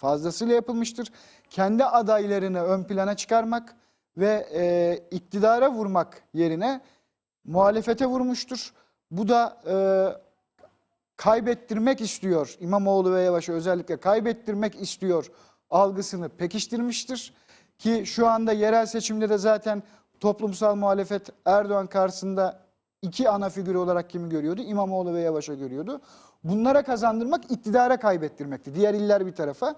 fazlasıyla yapılmıştır. Kendi adaylarını ön plana çıkarmak ve e, iktidara vurmak yerine muhalefete vurmuştur. Bu da e, kaybettirmek istiyor. İmamoğlu ve Yavaş'ı özellikle kaybettirmek istiyor algısını pekiştirmiştir. Ki şu anda yerel seçimde de zaten toplumsal muhalefet Erdoğan karşısında iki ana figür olarak kimi görüyordu? İmamoğlu ve Yavaş'a görüyordu. Bunlara kazandırmak iktidara kaybettirmekti. Diğer iller bir tarafa.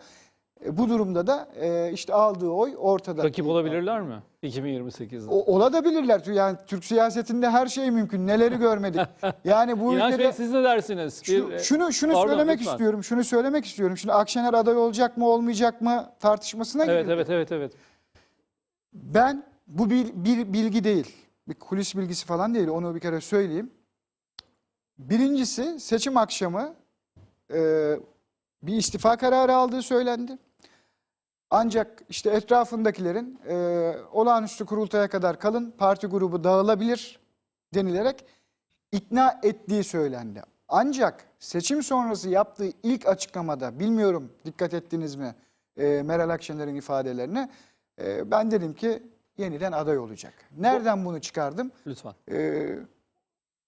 E, bu durumda da e, işte aldığı oy ortada. Rakip olabilirler mi 2028'de? O, olabilirler. Yani Türk siyasetinde her şey mümkün. Neleri görmedik. Yani bu İnanç ülkede... Bey siz ne dersiniz? Şu- Bir- şunu şunu Pardon, söylemek lütfen. istiyorum. Şunu söylemek istiyorum. Şimdi Akşener aday olacak mı olmayacak mı tartışmasına Evet girildi. evet evet evet. Ben bu bir, bir bilgi değil. Bir kulis bilgisi falan değil. Onu bir kere söyleyeyim. Birincisi seçim akşamı e, bir istifa kararı aldığı söylendi. Ancak işte etrafındakilerin e, olağanüstü kurultaya kadar kalın parti grubu dağılabilir denilerek ikna ettiği söylendi. Ancak seçim sonrası yaptığı ilk açıklamada bilmiyorum dikkat ettiniz mi e, Meral Akşener'in ifadelerine e, ben dedim ki yeniden aday olacak. Nereden bunu çıkardım? Lütfen. Ee,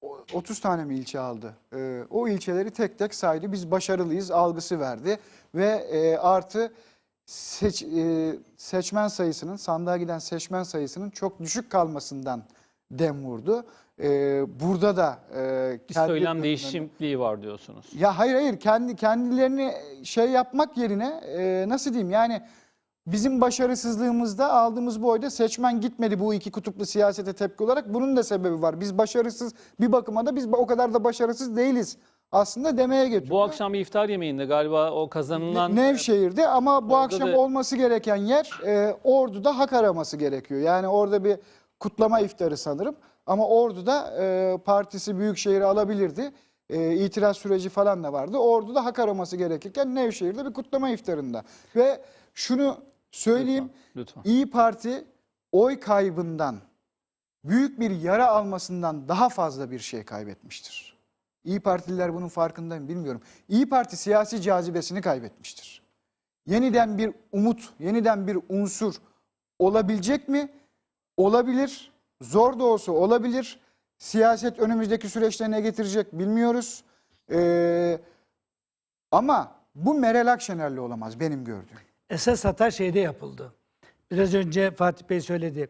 o- 30 tane mi ilçe aldı? Ee, o ilçeleri tek tek saydı. Biz başarılıyız algısı verdi. Ve e, artı seç, e, seçmen sayısının, sandığa giden seçmen sayısının çok düşük kalmasından dem vurdu. Ee, burada da e, Bir kendi- söylem değişikliği var diyorsunuz. ya hayır hayır kendi kendilerini şey yapmak yerine e, nasıl diyeyim yani bizim başarısızlığımızda aldığımız bu oyda seçmen gitmedi bu iki kutuplu siyasete tepki olarak. Bunun da sebebi var. Biz başarısız bir bakıma da biz o kadar da başarısız değiliz aslında demeye getiriyor. Bu akşam bir iftar yemeğinde galiba o kazanılan Nevşehir'de ama bu akşam da- olması gereken yer e, Ordu'da hak araması gerekiyor. Yani orada bir kutlama iftarı sanırım. Ama Ordu'da e, partisi Büyükşehir'i alabilirdi. E, itiraz süreci falan da vardı. Ordu'da hak araması gerekirken Nevşehir'de bir kutlama iftarında. Ve şunu söyleyeyim. lütfen. İyi Parti oy kaybından, büyük bir yara almasından daha fazla bir şey kaybetmiştir. İyi Partililer bunun farkında mı bilmiyorum. İyi Parti siyasi cazibesini kaybetmiştir. Yeniden bir umut, yeniden bir unsur olabilecek mi? Olabilir. Zor da olsa olabilir. Siyaset önümüzdeki süreçte ne getirecek bilmiyoruz. Ee, ama bu Meral Akşener'le olamaz benim gördüğüm. Esas hata şeyde yapıldı. Biraz önce Fatih Bey söyledi.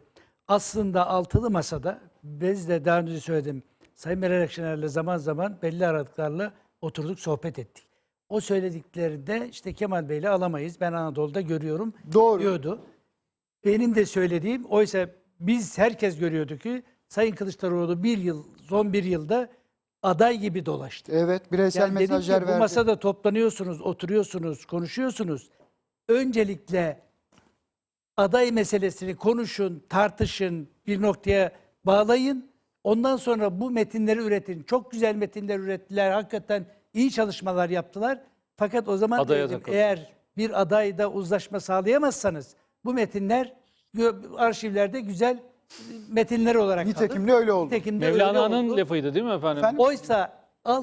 Aslında altılı masada biz de daha önce söyledim. Sayın Meral Akşener'le zaman zaman belli aralıklarla oturduk sohbet ettik. O söylediklerinde işte Kemal Bey'le alamayız. Ben Anadolu'da görüyorum Doğru. diyordu. Benim de söylediğim oysa biz herkes görüyordu ki Sayın Kılıçdaroğlu bir yıl, son bir yılda aday gibi dolaştı. Evet bireysel Yani dedim ki mesajlar bu verdi. masada toplanıyorsunuz, oturuyorsunuz, konuşuyorsunuz. Öncelikle aday meselesini konuşun, tartışın, bir noktaya bağlayın. Ondan sonra bu metinleri üretin. Çok güzel metinler ürettiler. Hakikaten iyi çalışmalar yaptılar. Fakat o zaman Adaya dedim, eğer bir adayda uzlaşma sağlayamazsanız bu metinler arşivlerde güzel metinler olarak kalır. Nitekim de öyle oldu. Nitekim de öyle Mevlana'nın oldu. lafıydı değil mi efendim? Efendim? Oysa